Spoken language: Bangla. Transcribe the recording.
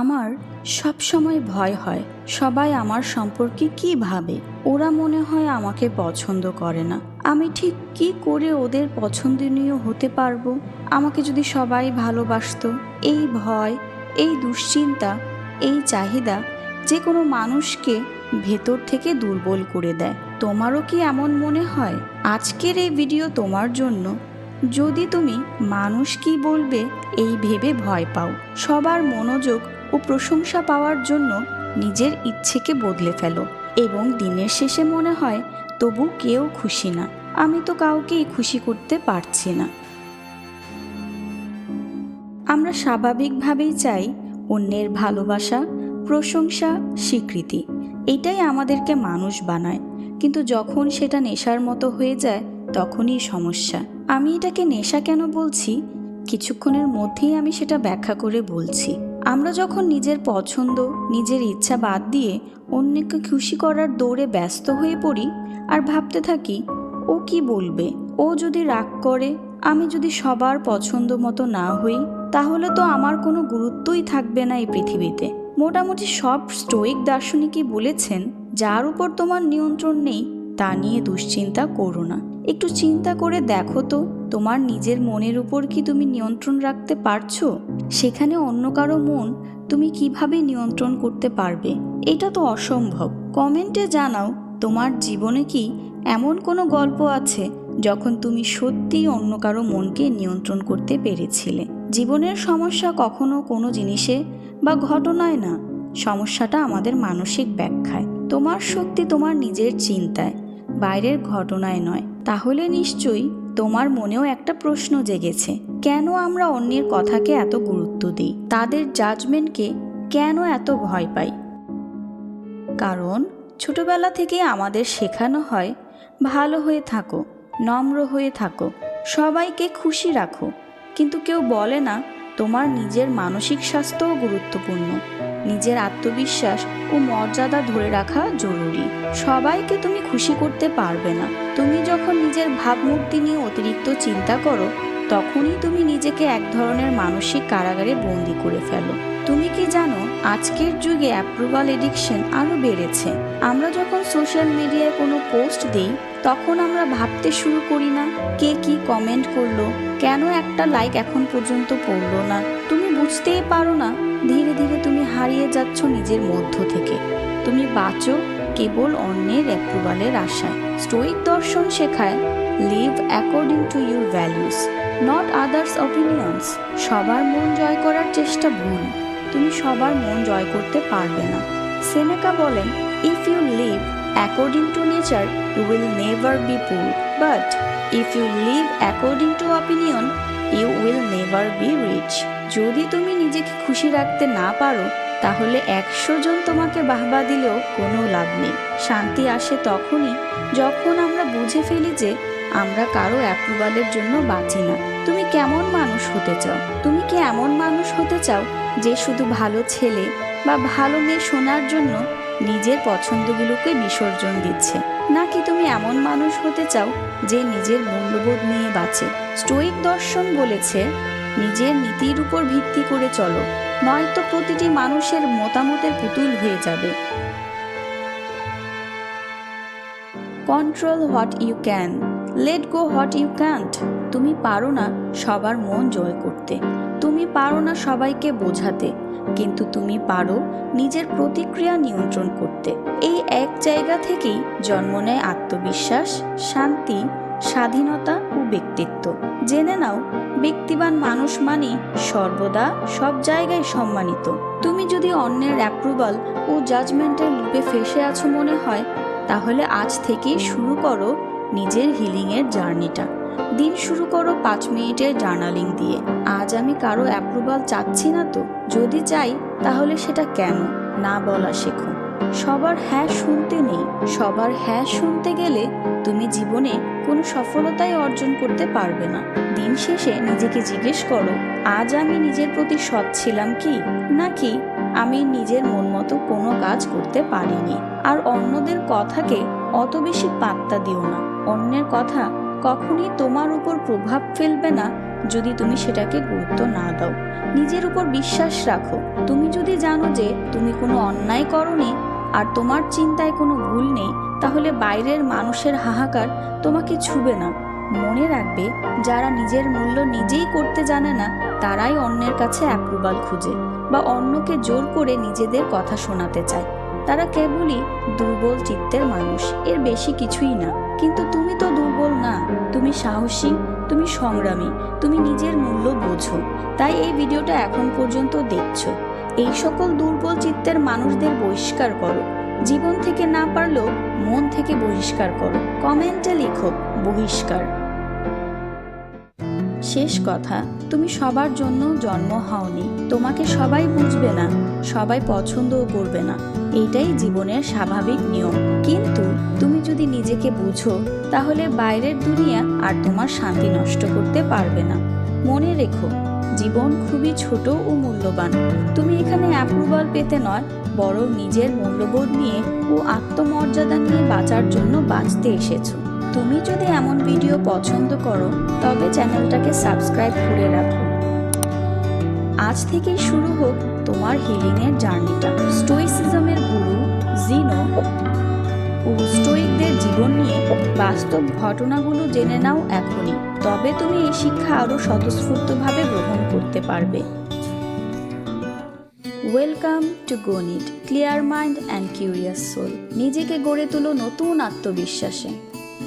আমার সব সময় ভয় হয়, সবাই আমার সম্পর্কে কি ভাবে? ওরা মনে হয় আমাকে পছন্দ করে না। আমি ঠিক কি করে ওদের পছন্দনীয় হতে পারব? আমাকে যদি সবাই ভালোবাসতো, এই ভয়, এই দুশ্চিন্তা, এই চাহিদা যে কোনো মানুষকে ভেতর থেকে দুর্বল করে দেয়। তোমারও কি এমন মনে হয়? আজকের এই ভিডিও তোমার জন্য। যদি তুমি মানুষ কি বলবে, এই ভেবে ভয় পাও। সবার মনোযোগ ও প্রশংসা পাওয়ার জন্য নিজের ইচ্ছেকে বদলে ফেলো এবং দিনের শেষে মনে হয়, তবু কেউ খুশি না। আমি তো কাউকেই খুশি করতে পারছি না। আমরা স্বাভাবিকভাবেই চাই অন্যের ভালোবাসা, প্রশংসা, স্বীকৃতি। এটাই আমাদেরকে মানুষ বানায়। কিন্তু যখন সেটা নেশার মতো হয়ে যায়, তখনই সমস্যা। আমি এটাকে নেশা কেন বলছি? কিছুক্ষণের মধ্যেই আমি সেটা ব্যাখ্যা করে বলছি। আমরা যখন নিজের পছন্দ, নিজের ইচ্ছা বাদ দিয়ে অন্যকে খুশি করার দৌড়ে ব্যস্ত হয়ে পড়ি আর ভাবতে থাকি, ও কি বলবে? ও যদি রাগ করে, আমি যদি সবার পছন্দ মতো না হই, তাহলে তো আমার কোনো গুরুত্বই থাকবে না এই পৃথিবীতে। মোটামুটি সব স্টোইক দার্শনিকই বলেছেন, যার উপর তোমার নিয়ন্ত্রণ নেই, তা নিয়ে দুশ্চিন্তা করো না। একটু চিন্তা করে দেখো তো তোমার নিজের মনের উপর কি তুমি নিয়ন্ত্রণ রাখতে পারছ? সেখানে অন্য কারও মন তুমি কীভাবে নিয়ন্ত্রণ করতে পারবে? এটা তো অসম্ভব। কমেন্টে জানাও, তোমার জীবনে কি এমন কোনো গল্প আছে যখন তুমি সত্যিই অন্য কারও মনকে নিয়ন্ত্রণ করতে পেরেছিলে? জীবনের সমস্যা কখনো কোনো জিনিসে বা ঘটনায় না। সমস্যাটা আমাদের মানসিক ব্যাখ্যায়। তোমার শক্তি তোমার নিজের চিন্তায়। বাইরের ঘটনায় নয়। তাহলে নিশ্চয়ই তোমার মনেও একটা প্রশ্ন জেগেছে। কেন আমরা অন্যের কথাকে এত গুরুত্ব দিই? তাদের জাজমেন্টকে কেন এত ভয় পাই? কারণ ছোটবেলা থেকে আমাদের শেখানো হয়, ভালো হয়ে থাকো, নম্র হয়ে থাকো, সবাইকে খুশি রাখো। কিন্তু কেউ বলে না, তোমার নিজের মানসিক স্বাস্থ্যও গুরুত্বপূর্ণ। নিজের আত্মবিশ্বাস ও মর্যাদা ধরে রাখা জরুরি। সবাইকে তুমি খুশি করতে পারবে না। তুমি যখন নিজের ভাবমূর্তি নিয়ে অতিরিক্ত চিন্তা করো, তখনই তুমি নিজেকে এক ধরনের মানসিক কারাগারে বন্দি করে ফেলো। তুমি কি জানো, আজকের যুগে অ্যাপ্রুভাল এডিকশন আরও বেড়েছে। আমরা যখন সোশ্যাল মিডিয়ায় কোনো পোস্ট দিই, তখন আমরা ভাবতে শুরু করি না, কে কি কমেন্ট করল, কেন একটা লাইক এখন পর্যন্ত পড়ল না। তুমি বুঝতেই পারো না, ধীরে ধীরে তুমি হারিয়ে যাচ্ছ নিজের মধ্য থেকে। তুমি বাঁচো কেবল অন্যের অ্যাপ্রুভালের আশায়। স্টোইক দর্শন শেখায়, live according to your values, not others opinions. সবার মন জয় করার চেষ্টা ভুল, তুমি সবার মন জয় করতে পারবে না। সেনেকা বলেন, if you live according to nature, you will never be poor but if you live according to opinion, you will never be rich. যদি তুমি নিজেকে খুশি রাখতে না পারো তাহলে একশো জন তোমাকে বাহবা দিলেও কোনো লাভ নেই। শান্তি আসে তখনই যখন আমরা বুঝে ফেলি যে আমরা কারও অ্যাপ্রুভালের জন্য বাঁচি না। তুমি কেমন মানুষ হতে চাও? তুমি কি এমন মানুষ হতে চাও যে শুধু ভালো ছেলে বা ভালো মেয়ে শোনার জন্য নিজের পছন্দগুলোকে বিসর্জন দিচ্ছে? নাকি তুমি এমন মানুষ হতে চাও যে নিজের মূল্যবোধ নিয়ে বাঁচে? স্টোইক দর্শন বলেছে নিজের নীতির উপর ভিত্তি করে চলো, নয়তো প্রতিটি মানুষের মতামতের পুতুল হয়ে যাবে। Control what you can let go what you can't তুমি পারো না সবার মন জয় করতে। তুমি পারো না সবাইকে বোঝাতে, কিন্তু তুমি পারো নিজের প্রতিক্রিয়া নিয়ন্ত্রণ করতে। এই এক জায়গা থেকেই জন্ম নেয় আত্মবিশ্বাস, শান্তি, স্বাধীনতা ব্যক্তিত্ব। জেনে নাও, ব্যক্তিবান মানুষ মানে সর্বদা সব জায়গায় সম্মানিত। তুমি যদি অন্যের অ্যাপ্রুভাল ও জাজমেন্টের লুপে ফেসে আছো মনে হয়, তাহলে আজ থেকেই শুরু করো নিজের হিলিংয়ের জার্নিটা। দিন শুরু করো পাঁচ মিনিটের জার্নালিং দিয়ে। আজ আমি কারও অ্যাপ্রুভাল চাচ্ছি না তো। যদি চাই, তাহলে সেটা কেন? না বলা শেখো। সবার হ্যাঁ শুনতে নেই। সবার হ্যাঁ শুনতে গেলে তুমি জীবনে কোনো সফলতাই অর্জন করতে পারবে না। দিন শেষে নিজেকে জিজ্ঞেস করো, আজ আমি নিজের প্রতি সৎ ছিলাম কি? নাকি আমি নিজের মন মতো কোনো কাজ করতে পারিনি? আর অন্যদের কথাকে অত বেশি পাত্তা দিও না। অন্যের কথা কখনই তোমার উপর প্রভাব ফেলবে না। যদি তুমি সেটাকে গুরুত্ব না দাও। নিজের উপর বিশ্বাস রাখো। তুমি যদি জানো যে তুমি কোনো অন্যায় করনি আর তোমার চিন্তায় কোনো ভুল নেই, তাহলে বাইরের মানুষের হাহাকার তোমাকে ছুবে না। মনে রাখবে, যারা নিজের মূল্য নিজেই করতে জানে না, তারাই অন্যের কাছে অ্যাপ্রুভাল খুঁজে বা অন্যকে জোর করে নিজেদের কথা শোনাতে চায়। তারা কেবলই দুর্বল চিত্তের মানুষ, এর বেশি কিছুই না। কিন্তু তুমি তো দুর্বল না। সাহসী, তুমি সংগ্রামী, তুমি নিজের মূল্য বোঝো। তাই এই ভিডিওটা এখন পর্যন্ত দেখছ। এই সকল দুর্বল চিত্তের মানুষদের বহিষ্কার করো। জীবন থেকে না পারলেও মন থেকে বহিষ্কার করো। কমেন্টে লিখো, বহিষ্কার। শেষ কথা, তুমি সবার জন্য জন্ম হওনি। তোমাকে সবাই বুঝবে না, সবাই পছন্দও করবে না। এইটাই জীবনের স্বাভাবিক নিয়ম। কিন্তু তুমি যদি নিজেকে বুঝো, তাহলে বাইরের দুনিয়া আর তোমার শান্তি নষ্ট করতে পারবে না। মনে রেখো, জীবন খুবই ছোট ও মূল্যবান। তুমি এখানে অ্যাপ্রুভাল পেতে নয়, বরং নিজের মূল্যবোধ নিয়ে ও আত্মমর্যাদা নিয়ে বাঁচার জন্য বাঁচতে এসেছ। তুমি যদি এমন ভিডিও পছন্দ করো, তবে চ্যানেলটাকে সাবস্ক্রাইব করে রাখো। আজ থেকেই শুরু হোক তোমার হিলিংয়ের জার্নিটা। স্টোইসিজমের গুরু জিনো ও স্টোইকদের জীবন নিয়ে বাস্তব ঘটনাগুলো জেনে নাও এখনই। তবে তুমি এই শিক্ষা আরও স্বতঃস্ফূর্তভাবে গ্রহণ করতে পারবে। ওয়েলকাম টু গণিত clear mind and curious soul নিজেকে গড়ে তুলো নতুন আত্মবিশ্বাসে।